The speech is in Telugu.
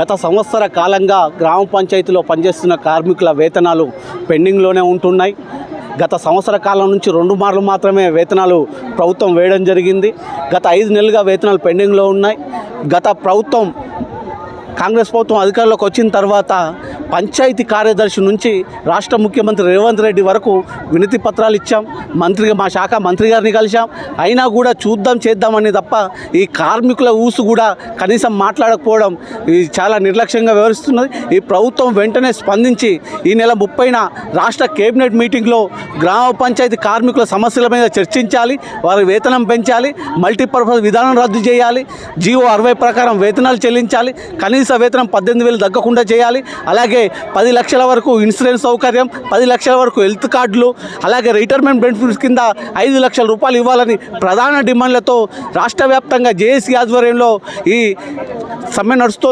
గత సంవత్సర కాలంగా గ్రామ పంచాయతీలో పనిచేస్తున్న కార్మికుల వేతనాలు పెండింగ్లోనే ఉంటున్నాయి. గత సంవత్సర కాలం నుంచి రెండు మార్లు మాత్రమే వేతనాలు ప్రభుత్వం వేయడం జరిగింది. గత ఐదు నెలలుగా వేతనాలు పెండింగ్లో ఉన్నాయి. గత ప్రభుత్వం కాంగ్రెస్ ప్రభుత్వం అధికారంలోకి వచ్చిన తర్వాత పంచాయతీ కార్యదర్శి నుంచి రాష్ట్ర ముఖ్యమంత్రి రేవంత్ రెడ్డి వరకు వినతి పత్రాలు ఇచ్చాం. మంత్రిగా మా శాఖ మంత్రి గారిని కలిశాం. అయినా కూడా చూద్దాం చేద్దామని తప్ప ఈ కార్మికుల ఊసు కూడా కనీసం మాట్లాడకపోవడం ఇది చాలా నిర్లక్ష్యంగా వ్యవహరిస్తున్నది. ఈ ప్రభుత్వం వెంటనే స్పందించి ఈ నెల ముప్పైన రాష్ట్ర కేబినెట్ మీటింగ్లో గ్రామ పంచాయతీ కార్మికుల సమస్యల మీద చర్చించాలి వారి వేతనం పెంచాలి మల్టీపర్పస్ విధానం రద్దు చేయాలి జీవో అరవై ప్రకారం వేతనాలు చెల్లించాలి కనీసం వేతనం పద్దెనిమిది వేలు తగ్గకుండా చేయాలి. అలాగే పది లక్షల వరకు ఇన్సూరెన్స్ సౌకర్యం పది లక్షల వరకు హెల్త్ కార్డులు అలాగే రిటైర్మెంట్ బెనిఫిట్స్ కింద ఐదు లక్షల రూపాయలు ఇవ్వాలని ప్రధాన డిమాండ్లతో రాష్ట్ర వ్యాప్తంగా జేఏసీ ఆధ్వర్యంలో ఈ సమ్మె నడుస్తూ